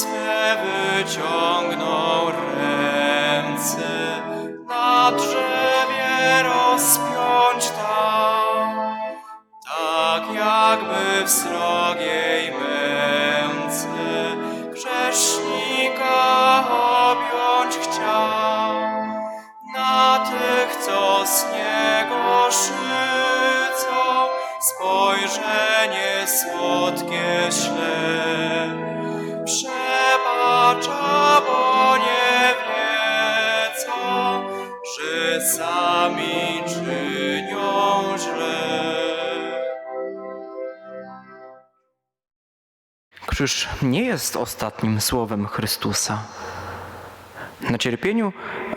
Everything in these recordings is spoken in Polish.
Swe wyciągnął ręce, na drzewie rozpiąć tam, tak jakby w srogiej męce grzesznika objąć chciał. Na tych, co z niego szydzą, spojrzenie słodkie. Że sami czynią źle. Krzyż nie jest ostatnim słowem Chrystusa. Na cierpieniu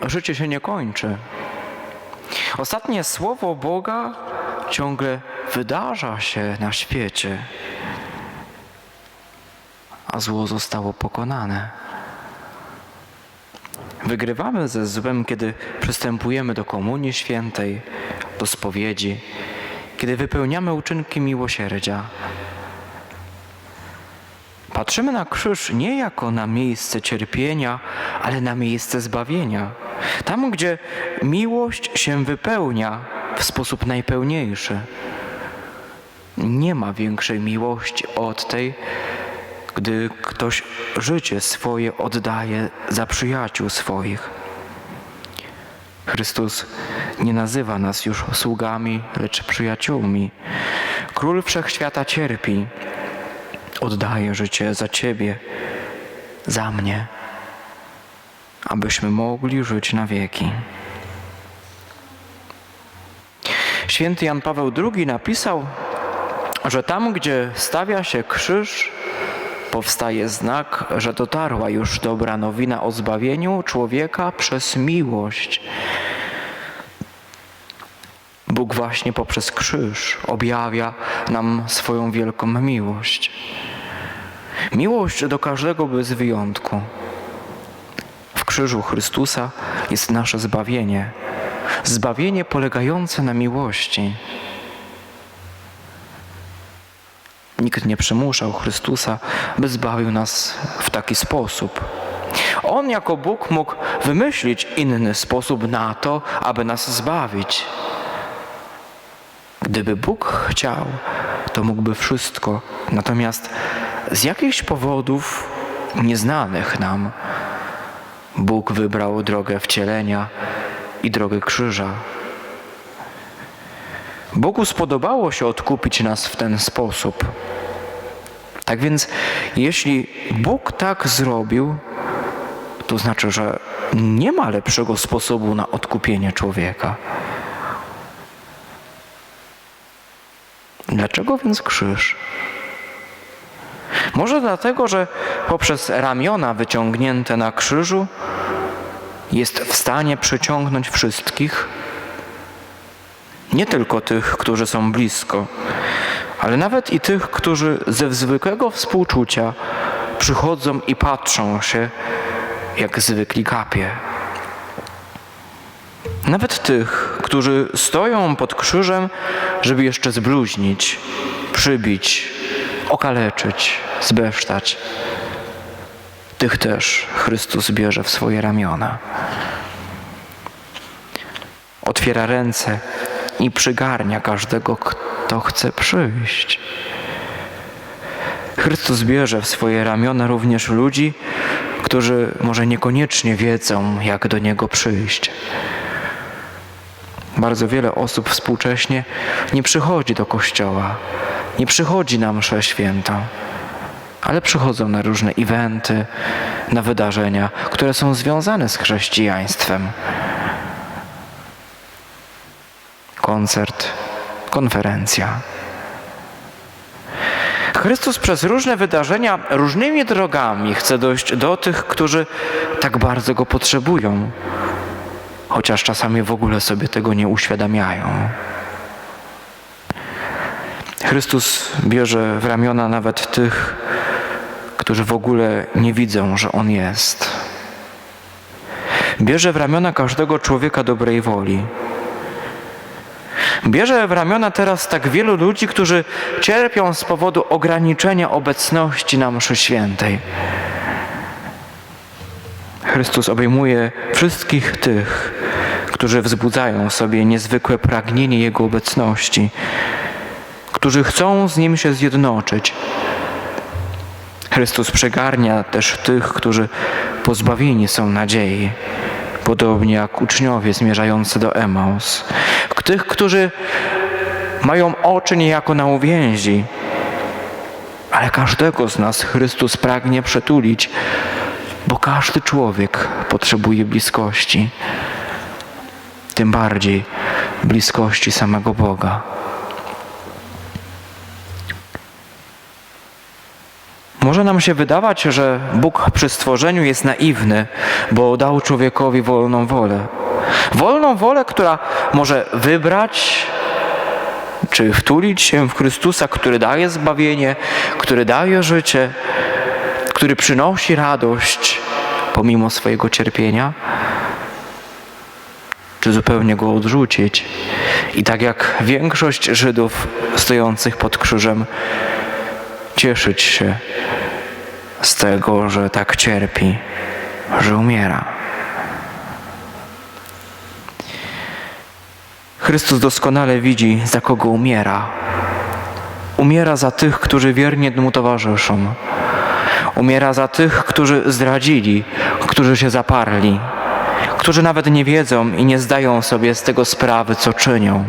życie się nie kończy. Ostatnie słowo Boga ciągle wydarza się na świecie, a zło zostało pokonane. Wygrywamy ze złem, kiedy przystępujemy do Komunii Świętej, do spowiedzi, kiedy wypełniamy uczynki miłosierdzia. Patrzymy na krzyż nie jako na miejsce cierpienia, ale na miejsce zbawienia. Tam, gdzie miłość się wypełnia w sposób najpełniejszy. Nie ma większej miłości od tej, gdy ktoś życie swoje oddaje za przyjaciół swoich. Chrystus nie nazywa nas już sługami, lecz przyjaciółmi. Król wszechświata cierpi, oddaję życie za Ciebie, za mnie, abyśmy mogli żyć na wieki. Święty Jan Paweł II napisał, że tam, gdzie stawia się krzyż, powstaje znak, że dotarła już dobra nowina o zbawieniu człowieka przez miłość. Bóg właśnie poprzez krzyż objawia nam swoją wielką miłość. Miłość do każdego bez wyjątku. W krzyżu Chrystusa jest nasze zbawienie. Zbawienie polegające na miłości. Nikt nie przymuszał Chrystusa, by zbawił nas w taki sposób. On jako Bóg mógł wymyślić inny sposób na to, aby nas zbawić. Gdyby Bóg chciał, to mógłby wszystko. Natomiast z jakichś powodów nieznanych nam, Bóg wybrał drogę wcielenia i drogę krzyża. Bogu spodobało się odkupić nas w ten sposób. Tak więc, jeśli Bóg tak zrobił, to znaczy, że nie ma lepszego sposobu na odkupienie człowieka. Dlaczego więc krzyż? Może dlatego, że poprzez ramiona wyciągnięte na krzyżu jest w stanie przyciągnąć wszystkich, nie tylko tych, którzy są blisko, ale nawet i tych, którzy ze zwykłego współczucia przychodzą i patrzą się jak zwykli kapie. Nawet tych, którzy stoją pod krzyżem, żeby jeszcze zbluźnić, przybić, okaleczyć, zbesztać. Tych też Chrystus bierze w swoje ramiona. Otwiera ręce i przygarnia każdego, kto chce przyjść. Chrystus bierze w swoje ramiona również ludzi, którzy może niekoniecznie wiedzą, jak do Niego przyjść. Bardzo wiele osób współcześnie nie przychodzi do kościoła, nie przychodzi na mszę świętą, ale przychodzą na różne eventy, na wydarzenia, które są związane z chrześcijaństwem. Koncert, konferencja. Chrystus przez różne wydarzenia, różnymi drogami chce dojść do tych, którzy tak bardzo Go potrzebują chociaż czasami w ogóle sobie tego nie uświadamiają. Chrystus bierze w ramiona nawet tych, którzy w ogóle nie widzą, że On jest. Bierze w ramiona każdego człowieka dobrej woli. Bierze w ramiona teraz tak wielu ludzi, którzy cierpią z powodu ograniczenia obecności na mszy świętej. Chrystus obejmuje wszystkich tych, którzy wzbudzają sobie niezwykłe pragnienie Jego obecności, którzy chcą z Nim się zjednoczyć. Chrystus przegarnia też tych, którzy pozbawieni są nadziei, podobnie jak uczniowie zmierzający do Emaus. Tych, którzy mają oczy niejako na uwięzi, ale każdego z nas Chrystus pragnie przytulić, bo każdy człowiek potrzebuje bliskości, tym bardziej bliskości samego Boga. Może nam się wydawać, że Bóg przy stworzeniu jest naiwny, bo dał człowiekowi wolną wolę. Wolną wolę, która może wybrać czy wtulić się w Chrystusa, który daje zbawienie, który daje życie, który przynosi radość pomimo swojego cierpienia, czy zupełnie go odrzucić. I tak jak większość Żydów stojących pod krzyżem, cieszyć się z tego, że tak cierpi, że umiera. Chrystus doskonale widzi, za kogo umiera. Umiera za tych, którzy wiernie mu towarzyszą. Umiera za tych, którzy zdradzili, którzy się zaparli, którzy nawet nie wiedzą i nie zdają sobie z tego sprawy, co czynią.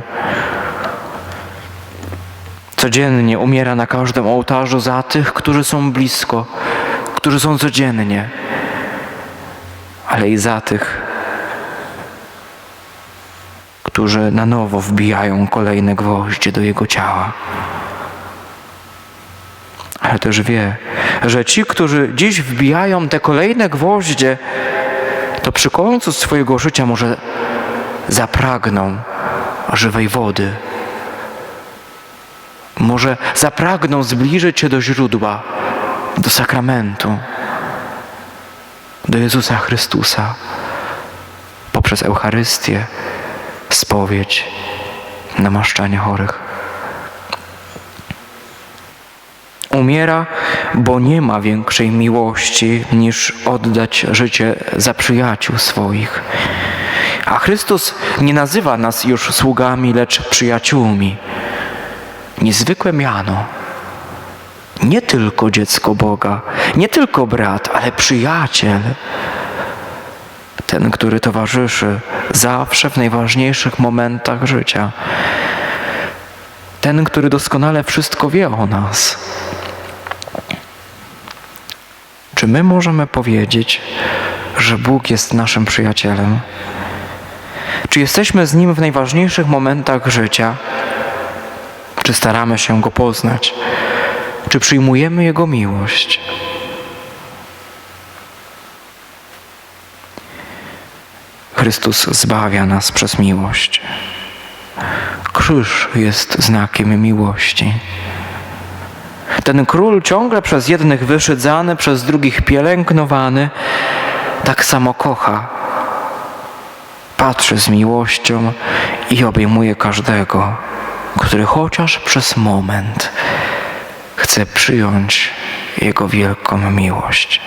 Codziennie umiera na każdym ołtarzu za tych, którzy są blisko, którzy są codziennie, ale i za tych, którzy na nowo wbijają kolejne gwoździe do jego ciała. Ale też wie, że ci, którzy dziś wbijają te kolejne gwoździe, to przy końcu swojego życia może zapragną żywej wody. Może zapragną zbliżyć się do źródła, do sakramentu, do Jezusa Chrystusa poprzez Eucharystię, spowiedź, namaszczanie chorych. Umiera, bo nie ma większej miłości niż oddać życie za przyjaciół swoich. A Chrystus nie nazywa nas już sługami, lecz przyjaciółmi. Niezwykłe miano. Nie tylko dziecko Boga, nie tylko brat, ale przyjaciel. Ten, który towarzyszy zawsze w najważniejszych momentach życia. Ten, który doskonale wszystko wie o nas. Czy my możemy powiedzieć, że Bóg jest naszym przyjacielem? Czy jesteśmy z Nim w najważniejszych momentach życia? Czy staramy się Go poznać? Czy przyjmujemy Jego miłość? Chrystus zbawia nas przez miłość. Krzyż jest znakiem miłości. Ten król ciągle przez jednych wyszydzany, przez drugich pielęgnowany, tak samo kocha. Patrzy z miłością i obejmuje każdego, który chociaż przez moment chce przyjąć Jego wielką miłość.